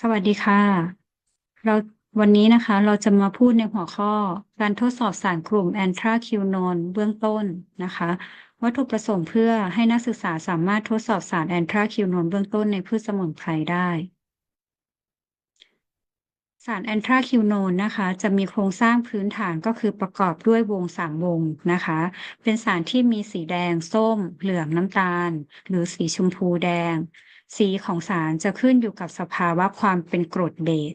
สวัสดีค่ะ เราวันนี้นะคะ เราจะมาพูดในหัวข้อ การทดสอบสารกลุ่มแอนทราคิวโนนเบื้องต้นนะคะ วัตถุประสงค์เพื่อให้นักศึกษาสามารถทดสอบสารแอนทราคิวโนนเบื้องต้นในพืชสมุนไพรได้ สารแอนทราคิวโนนนะคะ จะมีโครงสร้างพื้นฐานก็คือประกอบด้วยวงสามวงนะคะ เป็นสารที่มีสีแดง ส้ม เหลืองน้ำตาล หรือสีชมพูแดง สีของสารจะขึ้นอยู่กับสภาวะความเป็นกรดเบส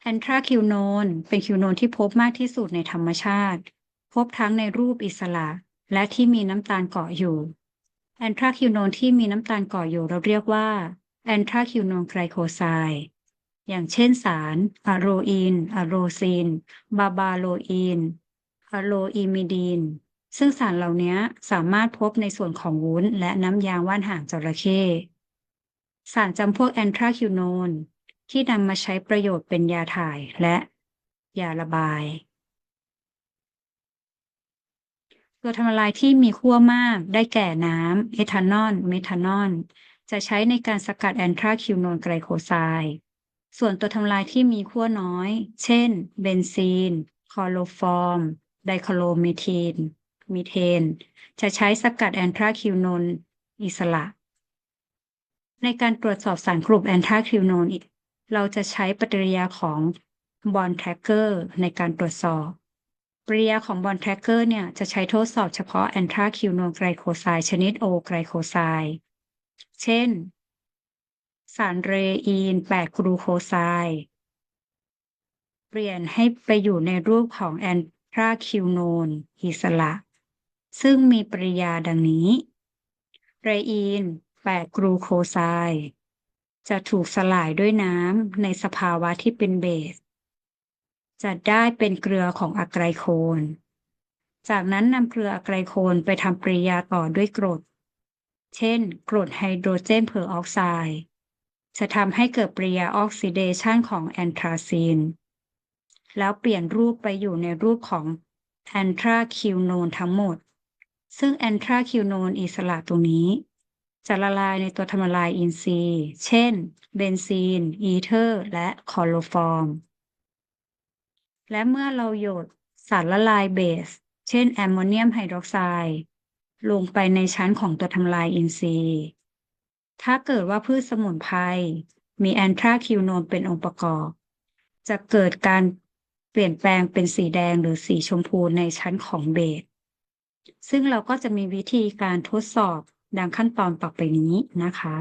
แอนทราคิวโนนเป็นคิวโนนที่พบมากที่สุดในธรรมชาติ พบทั้งในรูปอิสระและที่มีน้ำตาลเกาะอยู่ แอนทราคิวโนนที่มีน้ำตาลเกาะอยู่เราเรียกว่าแอนทราคิวโนนไกลโคไซด์อย่างเช่นสารอะโรอีนอะโรซิน บาบาโลอีนอะโรอิมิดีน ซึ่งสารเหล่านี้สามารถพบในส่วนของวุ้น และน้ำยางว่านหางจระเข้สารจำพวกแอนทราคิวโนนที่นำมาใช้ประโยชน์เป็นยาถ่ายและยาระบาย ตัวทำลายที่มีขั้วมากได้แก่น้ำเอทานอลเมทานอลจะใช้ในการสกัดแอนทราคิวโนนไกลโคไซด์ส่วนตัวทำลายที่มีขั้วน้อย เช่น เบนซีน คลอโรฟอร์ม ไดคลอโรเมทีน มีเทน จะใช้สกัดแอนทราคิวโนนอิสระ ในการตรวจสอบสารกลุ่มแอนทราคิวโนนเราจะใช้ปฏิกิริยาของบอลแทร็กเกอร์ในการตรวจสอบปฏิกิริยาของบอลแทร็กเกอร์เนี่ยจะใช้ทดสอบเฉพาะแอนทราคิวโนนไกลโคไซด์ชนิดโอไกลโคไซด์เช่น สารเรอีน 8 กรูโคไซด์เปลี่ยนให้ไปอยู่ในรูปของแอนทราคิวโนนอิสระ ซึ่งมีปริยาดังนี้เรอีน8กรูโคไซด์จะถูกสลายด้วยน้ำในสภาวะที่เป็นเบส จะได้เป็นเกลือของอะไกลโคน จากนั้นนำเกลืออะไกลโคนไปทำปริยาต่อด้วยกรด เช่น กรดไฮโดรเจนเพอร์ออกไซด์จะทำให้เกิดปริยาออกซิเดชันของแอนทราซีน แล้วเปลี่ยนรูปไปอยู่ในรูปของแอนทราคิวโนนทั้งหมด ซึ่งแอนทราคิวโนนอิสระตรงนี้ จะละลายในตัวทำละลายอินทรีย์ เช่น เบนซีน อีเทอร์ และคลอโรฟอร์ม และเมื่อเราหยดสารละลายเบส เช่นแอมโมเนียมไฮดรอกไซด์ลงไปในชั้นของตัวทำลายอินทรีย์ ถ้าเกิดว่าพืชสมุนไพรมีแอนทราคิวโนนเป็นองค์ประกอบ จะเกิดการเปลี่ยนแปลงเป็นสีแดงหรือสีชมพูในชั้นของเบส ซึ่งเราก็จะมีวิธีการทดสอบดังขั้นตอนต่อไปนี้นะคะ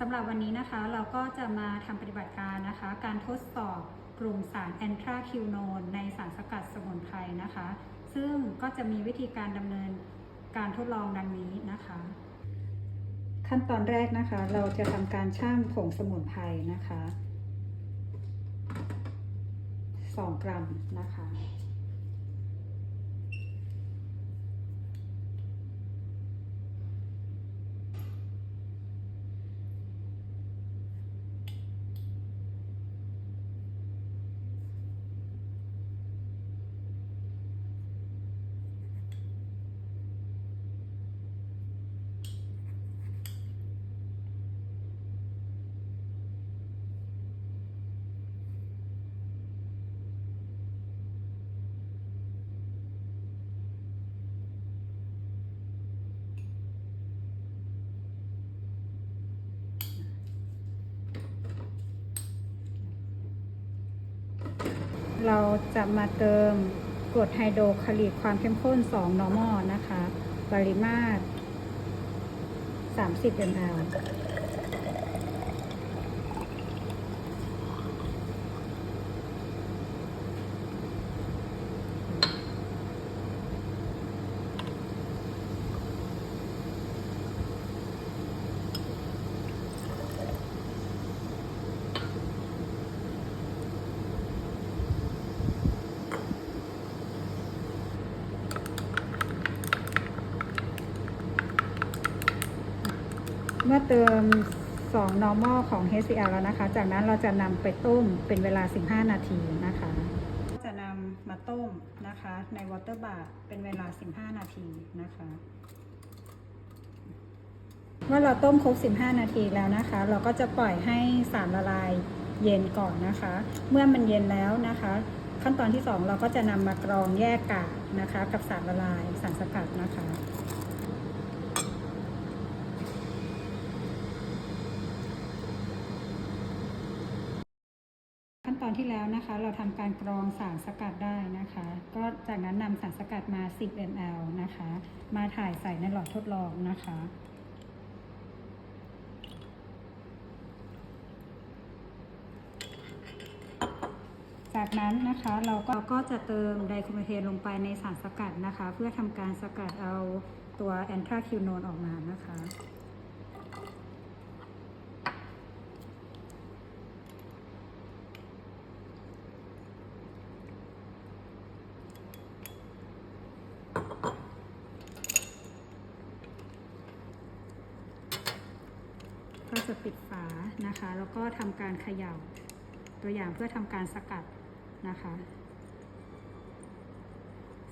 สำหรับวันนี้นะคะเราก็จะมาทำปฏิบัติการนะคะ การทดสอบกลุ่มสารแอนทราคิวโนนในสารสกัดสมุนไพรนะคะ ซึ่งก็จะมีวิธีการดำเนินการทดลองดังนี้นะคะ ขั้นตอนแรกนะคะ เราจะทำการช่างผงสมุนไพรนะคะ 2 กรัมนะคะ เราจะมาเติมกรดไฮโดรคลอรีดความเข้มข้น 2 normal นะคะ ปริมาตร 30 ml มื่อเติม 2 normal ของ HCl แล้วนะคะ จากนั้นเราจะนำไปต้มเป็นเวลา 15 นาทีนะคะ จะนำมาต้มนะคะใน water bath เป็นเวลา 15 นาทีนะคะ เมื่อเราต้มครบ 15 นาทีแล้วนะคะ เราก็จะปล่อยให้สารละลายเย็นก่อนนะคะ เมื่อมันเย็นแล้วนะคะ ขั้นตอนที่ 2 เราก็จะนำมากรองแยกกากนะคะ กับสารละลายสารสกัดนะคะ ขั้นตอ นะคะ เราทำการกรองสารสกัดได้นะคะ ก็จากนั้นนำสารสกัดมา 10 ml นะคะ มาถ่ายใส่ในหลอดทดลองนะคะ จากนั้นนะคะเราก็เราก็จะเติมไดโครเมเทนลงไปในสารสกัดนะคะ เพื่อทำการสกัดเอาตัวแอนทราคิวโนนออกมานะคะ ปิดฝานะคะ แล้วก็ทำการเขย่าตัวอย่างเพื่อทำการสกัดนะคะ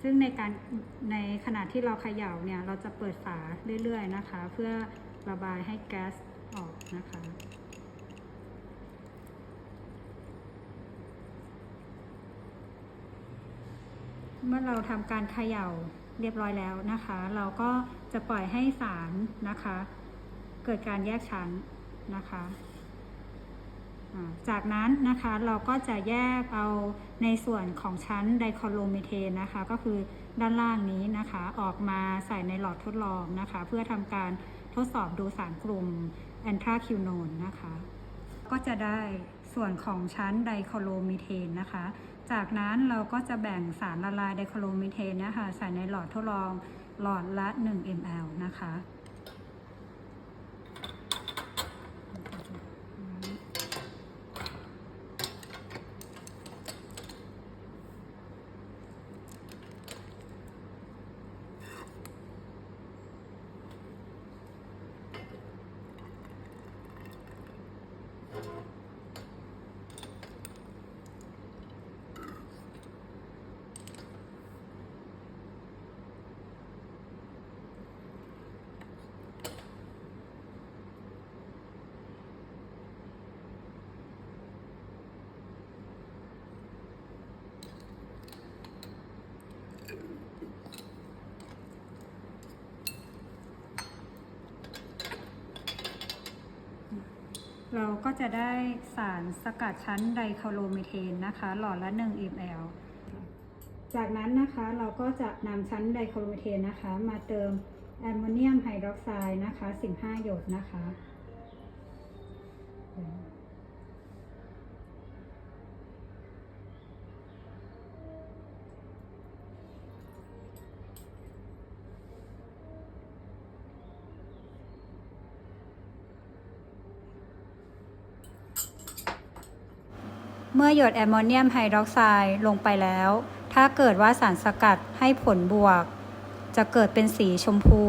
ซึ่งในการในขณะที่เราเขย่าเนี่ยเราจะเปิดฝาเรื่อยๆนะคะ เพื่อระบายให้แก๊สออกนะคะเมื่อเราทำการเขย่าเรียบร้อยแล้วนะคะ เราก็จะปล่อยให้สารนะคะ เกิดการแยกชั้น นะคะจากนั้นนะคะเราก็จะแยกเอาในส่วนของชั้นไดคอโลเมเทนนะคะ ก็คือด้านล่างนี้นะคะออกมาใส่ในหลอดทดลองนะคะ เพื่อทำการทดสอบดูสารกลุ่มแอนทราคิวโนนนะคะ ก็จะได้ส่วนของชั้นไดคอโลเมเทนนะคะ จากนั้นเราก็จะแบ่งสารละลายไดคอโลเมเทนนะคะใส่ในหลอดทดลองหลอดละ 1 ml นะคะ เราก็จะได้สารสกัดชั้นไดคาโลเมเทนนะคะ หลอดละ 1 ml จากนั้นนะคะเราก็จะนำชั้นไดคาโลเมเทนนะคะ มาเติมแอมโมเนียมไฮดรอกไซด์นะคะ 15 หยดนะคะ เมื่อหยดแอมโมเนียมไฮดรอกไซด์ลงไปแล้ว ถ้าเกิดว่าสารสกัดให้ผลบวก จะเกิดเป็นสีชมพู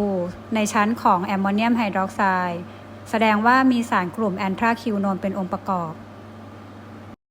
ในชั้นของแอมโมเนียมไฮดรอกไซด์แสดงว่ามีสารกลุ่มแอนทราคิวโนนเป็นองค์ประกอบ